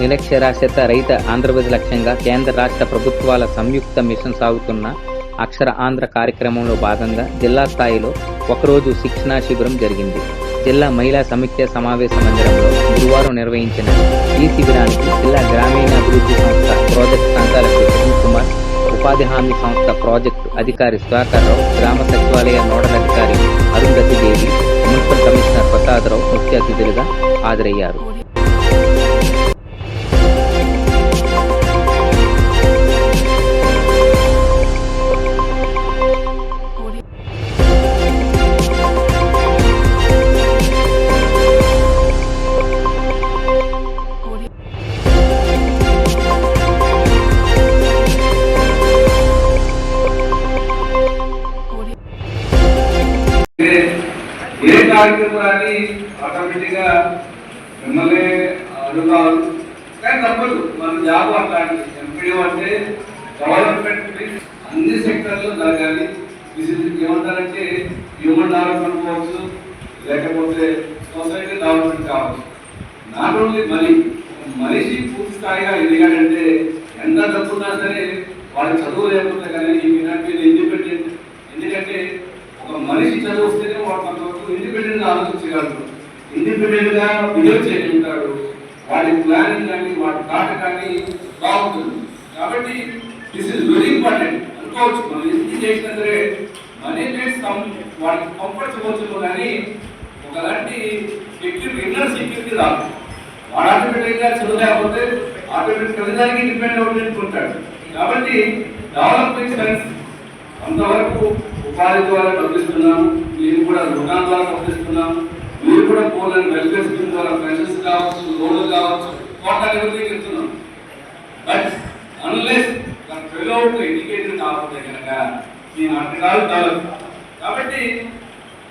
నిరక్షరాస్యత రహిత ఆంధ్రప్రదేశ్ లక్ష్యంగా కేంద్ర రాష్ట్ర ప్రభుత్వాల సంయుక్త మిషన్ సాగుతున్న అక్షర ఆంధ్ర కార్యక్రమంలో భాగంగా జిల్లా స్థాయిలో ఒకరోజు శిక్షణా శిబిరం జరిగింది. జిల్లా మహిళా సమీక్ష సమావేశ మందిరంలో గురువారం నిర్వహించిన ఈ శిబిరానికి జిల్లా గ్రామీణాభివృద్ధి సంస్థ ప్రాజెక్ట్ సంచాలకులు కిరణ్ కుమార్ ఉపాధి హామీ సంస్థ ప్రాజెక్టు అధికారి సుధాకర్రావు గ్రామ సచివాలయ నోడల్ అధికారి అరుంధతి దేవి మున్సిపల్ కమిషనర్ ప్రసాదరావు ముఖ్య అతిథులుగా హాజరయ్యారు. ఏ కార్యక్రమాన్ని ఆటోమేటిక్గా మిమ్మల్ని అడుగుతారు. కానీ తప్పదు. మన జాబ్ అట్లాంటి ఎంపీడీ అంటే గవర్నమెంట్ అన్ని సెక్టర్లో జరగాలి. ఏమంటారంటే హ్యూమన్ డెవలప్మెంట్ కావచ్చు లేకపోతే సొసైటీ డెవలప్మెంట్ కావచ్చు. నాట్ ఓన్లీ మనీ మనిషి పూర్తి స్థాయిగా ఎదిగాడంటే ఎంత డబ్బున్నా సరే వాడి చదువు లేకపోతే కానీ ఈ ఇండిపెండెంట్ ఎందుకంటే ఒక మనిషి చదువు వస్తేనే వాడు కొంతవరకు ఇండిపెండెంట్ ఆలోచించగలరు ఆలోచించగలడు ఇండిపెండెంట్గా బిహేవ్ చేయగలుగుతాడు వాడి ప్లానింగ్ కానీ వాడి థాట్ కానీ బాగుంటుంది. కాబట్టి దిస్ ఇస్ వెరీ ఇంపార్టెంట్ అనుకోవచ్చు. మనం ఎందుకు చేసినా సరే మనీ చేస్తాం వాడికి కంఫర్ట్ ఇవ్వచ్చు కానీ ఒకలాంటి సెక్యూరిటీ ఇన్నర్ సెక్యూరిటీ రాదు. వాడు ఆటోమేటిక్గా చదువు లేకపోతే ఆటోమేటిక్ ప్రతిదానికి డిపెండ్ అవుతుంటాడు కాబట్టి డెవలప్మెంట్ సైన్స్ అంతవరకు ఉపాధి ద్వారా పంపిస్తున్నాము మేము కూడా రుణాల ద్వారా పంపిస్తున్నాము మీరు కూడా పోలని వెల్ఫేర్ స్కీమ్ ద్వారా పెన్షన్స్ కావచ్చు లోన్లు కావచ్చు కోట్ల ఎవరికి ఇస్తున్నాం బట్ అన్లెస్ ఫెలో ఎడ్యుకేషన్ కాకపోతే కనుక మీ నాటకాలు కాదు కాబట్టి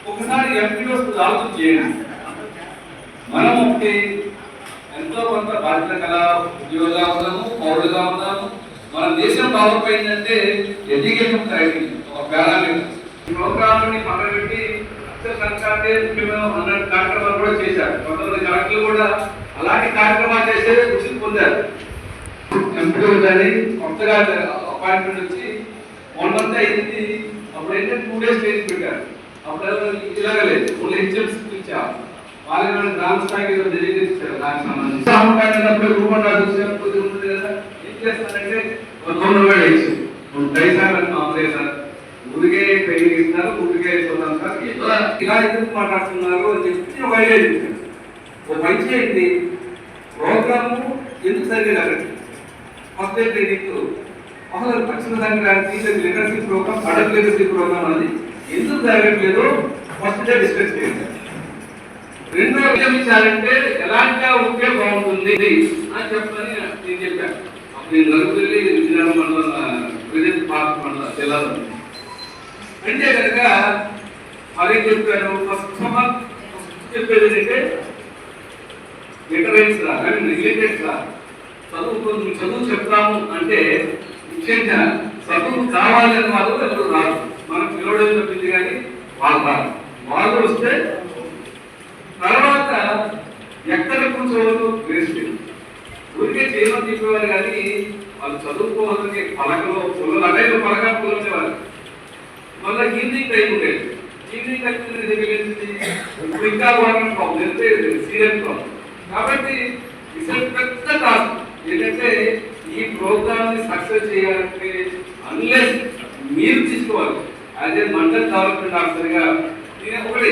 ఒకసారి ఎంపీడోస్ ఆలోచన చేయండి. మనం ఒకటి ఎంతో కొంత బాధ్యత కల ఉద్యోగంగా ఉన్నాము పౌరులుగా ఉన్నాము మన దేశం బాగుపోయిందంటే ఎడ్యుకేషన్ క్రైటీరియా ఒక పారామీటర్ ఈ ప్రోగ్రామ్ని ని పక్కనబెట్టి అక్షర ముఖ్యమైన హండ్రెడ్ కార్యక్రమాలు కూడా చేశారు. కొంతమంది కలెక్టర్లు కూడా అలాంటి కార్యక్రమాలు చేస్తే కృషి పొందారు. ఎంపీలు కానీ కొత్తగా అపాయింట్మెంట్ వచ్చి మొన్నంతా మంత్ అయింది. అప్పుడు ఏంటంటే టూ డేస్ స్టేజ్ పెట్టారు. అప్పుడు ఇలాగ లేదు ఓన్లీ హెచ్ఎంస్ ఇచ్చారు వాళ్ళని గ్రామ స్థాయికి ఏదో తెలియజేస్తారు దానికి సంబంధించి. సామకాలినప్పుడు చేస్తారంటే ఒక నూనె వేడి వేసి దయసారి మామూలే సార్. ఊరికే ట్రైనింగ్ ఇస్తున్నారు ఊరికే చూద్దాం సార్. ఇలా ఎందుకు మాట్లాడుతున్నారు అని చెప్పి ఒక ఐడియా చెప్పారు ఒక పని చేయండి. ప్రోగ్రాము ఎందుకు సరిగ్గా ఫస్ట్ డే ట్రైనింగ్ అసలు పశ్చిమ Sankranti literacy programme adult literacy programme అనేది ఎందుకు జరగట్లేదు ఫస్ట్ డే డిస్కస్ చేయండి రెండో విషయం ఇచ్చారంటే ఎలాంటి ఉంటే బాగుంటుంది అని చెప్పని నేను చెప్పాను. నేను నలుగురి విజయనగరం మండలం ప్రజెంట్ పార్క్ మండలం జిల్లాలో అంటే కనుక అదే చెప్పాను ఫస్ట్ సమాన్ చెప్పేది ఏంటంటే లిటరేట్స్ రా కానీ రిలేటెడ్స్ రా. చదువు చదువు చెప్తాము అంటే ముఖ్యంగా చదువు కావాలని వాళ్ళు ఎవరు రాదు మనం పిలవడం చెప్పింది కానీ వాళ్ళు రాదు వాళ్ళు వస్తే తర్వాత ఎక్కడ కూర్చోవద్దు? వేస్ట్. ఊరికే జీవనం చెప్పేవారు కానీ వాళ్ళు చదువుకోవాలని పలకలో పుల్లలు అదే పలక పుల్లనేవారు మళ్ళీ ఈవినింగ్ టైం ఉండేది. ఈవినింగ్ టైం వెళ్ళింది? ఇప్పుడు ఇంకా గవర్నమెంట్ ప్రాబ్లం అంటే సీరియస్ ప్రాబ్లం కాబట్టి ఇసలు పెద్ద టాస్క్ ఏంటంటే ఈ ప్రోగ్రామ్ని సక్సెస్ చేయాలంటే అన్లెస్ మీరు తీసుకోవాలి. అదే ఏ మండల్ డెవలప్మెంట్ ఆఫీసర్గా నేను ఒకటి